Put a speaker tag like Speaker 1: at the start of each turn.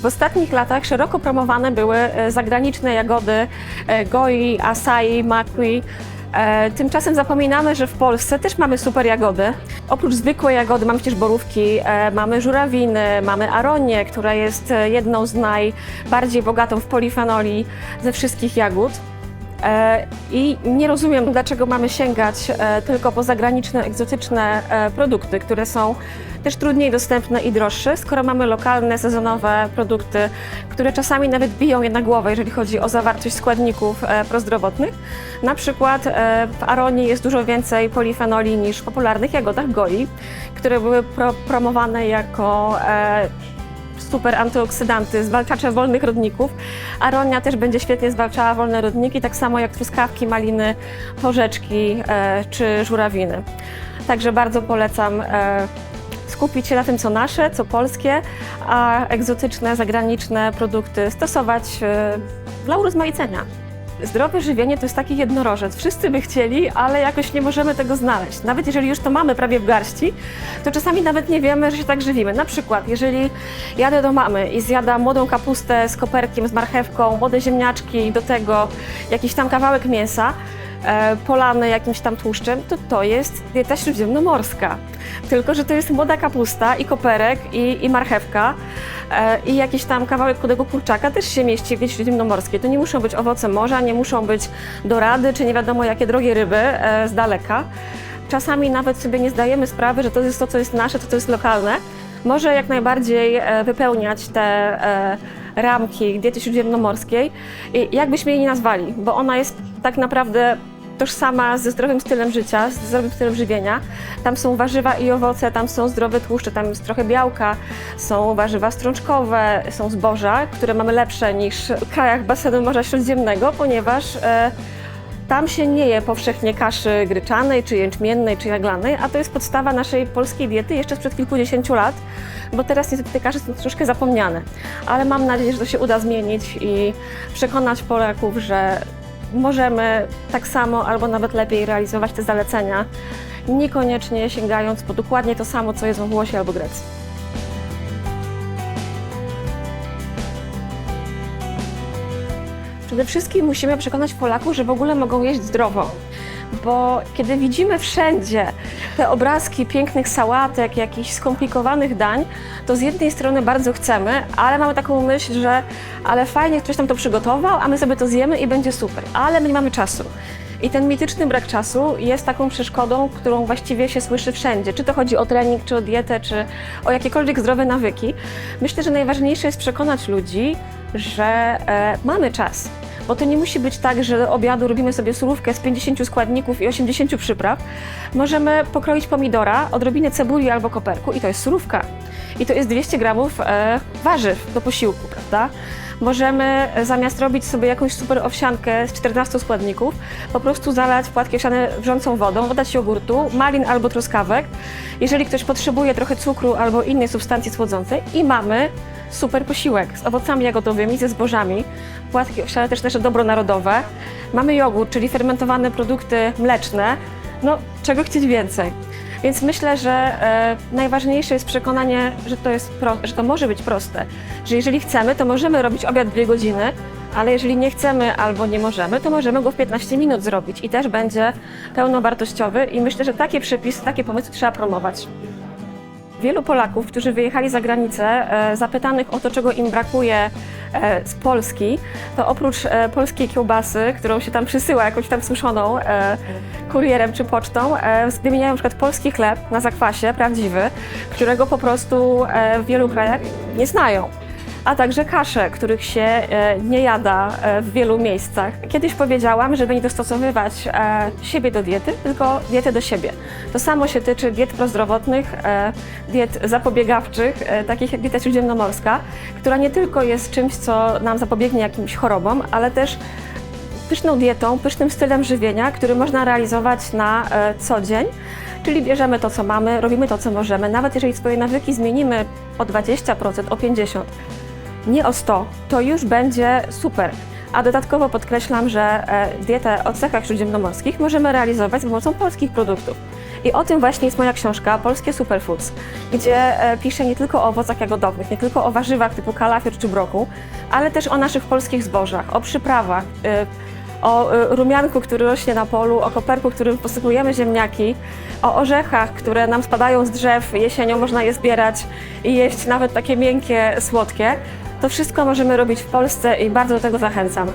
Speaker 1: W ostatnich latach szeroko promowane były e, zagraniczne jagody e, goi, acai, makui. E, Tymczasem zapominamy, że w Polsce też mamy super jagody. Oprócz zwykłej jagody mamy przecież borówki, mamy żurawiny, mamy aronię, która jest jedną z najbardziej bogatą w polifenoli ze wszystkich jagód. E, I nie rozumiem, dlaczego mamy sięgać e, tylko po zagraniczne, egzotyczne e, produkty, które są też trudniej dostępne i droższe, skoro mamy lokalne, sezonowe produkty, które czasami nawet biją je na głowę, jeżeli chodzi o zawartość składników prozdrowotnych. Na przykład w aronii jest dużo więcej polifenoli niż w popularnych jagodach goi, które były pro, promowane jako super antyoksydanty, zwalczacze wolnych rodników. Aronia też będzie świetnie zwalczała wolne rodniki, tak samo jak truskawki, maliny, porzeczki e, czy żurawiny. Także bardzo polecam e, skupić się na tym, co nasze, co polskie, a egzotyczne, zagraniczne produkty stosować e, dla urozmaicenia. Zdrowe żywienie to jest taki jednorożec. Wszyscy by chcieli, ale jakoś nie możemy tego znaleźć. Nawet jeżeli już to mamy prawie w garści, to czasami nawet nie wiemy, że się tak żywimy. Na przykład, jeżeli jadę do mamy i zjadam młodą kapustę z koperkiem, z marchewką, młode ziemniaczki, do tego jakiś tam kawałek mięsa, e, polany jakimś tam tłuszczem, to to jest dieta śródziemnomorska. Tylko, że to jest młoda kapusta i koperek i, i marchewka e, i jakiś tam kawałek chudego kurczaka też się mieści w diecie śródziemnomorskiej. To nie muszą być owoce morza, nie muszą być dorady, czy nie wiadomo jakie drogie ryby e, z daleka. Czasami nawet sobie nie zdajemy sprawy, że to jest to, co jest nasze, to, co jest lokalne. Może jak najbardziej wypełniać te ramki diety śródziemnomorskiej i jakbyśmy jej nie nazwali, bo ona jest tak naprawdę tożsama ze zdrowym stylem życia, ze zdrowym stylem żywienia. Tam są warzywa i owoce, tam są zdrowe tłuszcze, tam jest trochę białka, są warzywa strączkowe, są zboża, które mamy lepsze niż w krajach basenu Morza Śródziemnego, ponieważ e, tam się nie je powszechnie kaszy gryczanej, czy jęczmiennej, czy jaglanej, a to jest podstawa naszej polskiej diety jeszcze sprzed kilkudziesięciu lat, bo teraz niestety te kasze są troszkę zapomniane. Ale mam nadzieję, że to się uda zmienić i przekonać Polaków, że możemy tak samo albo nawet lepiej realizować te zalecenia, niekoniecznie sięgając po dokładnie to samo, co jest we Włosie albo Grecji. Przede wszystkim musimy przekonać Polaków, że w ogóle mogą jeść zdrowo. Bo kiedy widzimy wszędzie te obrazki pięknych sałatek, jakichś skomplikowanych dań, to z jednej strony bardzo chcemy, ale mamy taką myśl, że ale fajnie ktoś nam to przygotował, a my sobie to zjemy i będzie super. Ale my nie mamy czasu. I ten mityczny brak czasu jest taką przeszkodą, którą właściwie się słyszy wszędzie. Czy to chodzi o trening, czy o dietę, czy o jakiekolwiek zdrowe nawyki. Myślę, że najważniejsze jest przekonać ludzi, że e, mamy czas. Bo to nie musi być tak, że do obiadu robimy sobie surówkę z 50 składników i 80 przypraw. Możemy pokroić pomidora, odrobinę cebuli albo koperku i to jest surówka. I to jest 200 gramów e, warzyw do posiłku, prawda? Możemy e, zamiast robić sobie jakąś super owsiankę z 14 składników, po prostu zalać płatki owsiane wrzącą wodą, dodać jogurtu, malin albo truskawek. Jeżeli ktoś potrzebuje trochę cukru albo innej substancji słodzącej i mamy super posiłek z owocami jagodowymi, ze zbożami, płatki owsiane też nasze dobro narodowe. Mamy jogurt, czyli fermentowane produkty mleczne. No, czego chcieć więcej? Więc myślę, że e, najważniejsze jest przekonanie, że to, jest pro, że to może być proste. Że jeżeli chcemy, to możemy robić obiad dwie godziny, ale jeżeli nie chcemy albo nie możemy, to możemy go w 15 minut zrobić i też będzie pełnowartościowy i myślę, że takie przepisy, takie pomysły trzeba promować. Wielu Polaków, którzy wyjechali za granicę, e, zapytanych o to, czego im brakuje e, z Polski, to oprócz e, polskiej kiełbasy, którą się tam przysyła jakąś tam suszoną kurierem czy pocztą, wymieniają przykład polski chleb na zakwasie, prawdziwy, którego po prostu w wielu krajach nie znają. A także kasze, których się e, nie jada e, w wielu miejscach. Kiedyś powiedziałam, żeby nie dostosowywać e, siebie do diety, tylko dietę do siebie. To samo się tyczy diet prozdrowotnych, diet zapobiegawczych, takich jak dieta śródziemnomorska, która nie tylko jest czymś, co nam zapobiegnie jakimś chorobom, ale też pyszną dietą, pysznym stylem żywienia, który można realizować na co dzień. Czyli bierzemy to, co mamy, robimy to, co możemy. Nawet jeżeli swoje nawyki zmienimy o 20%, o 50%, nie o 100, to już będzie super. A dodatkowo podkreślam, że e, dietę o cechach śródziemnomorskich możemy realizować za pomocą polskich produktów. I o tym właśnie jest moja książka Polskie Superfoods, gdzie e, piszę nie tylko o owocach jagodowych, nie tylko o warzywach typu kalafior czy broku, ale też o naszych polskich zbożach, o przyprawach, e, o rumianku, który rośnie na polu, o koperku, którym posypujemy ziemniaki, o orzechach, które nam spadają z drzew, jesienią można je zbierać i jeść nawet takie miękkie, słodkie. To wszystko możemy robić w Polsce i bardzo do tego zachęcam.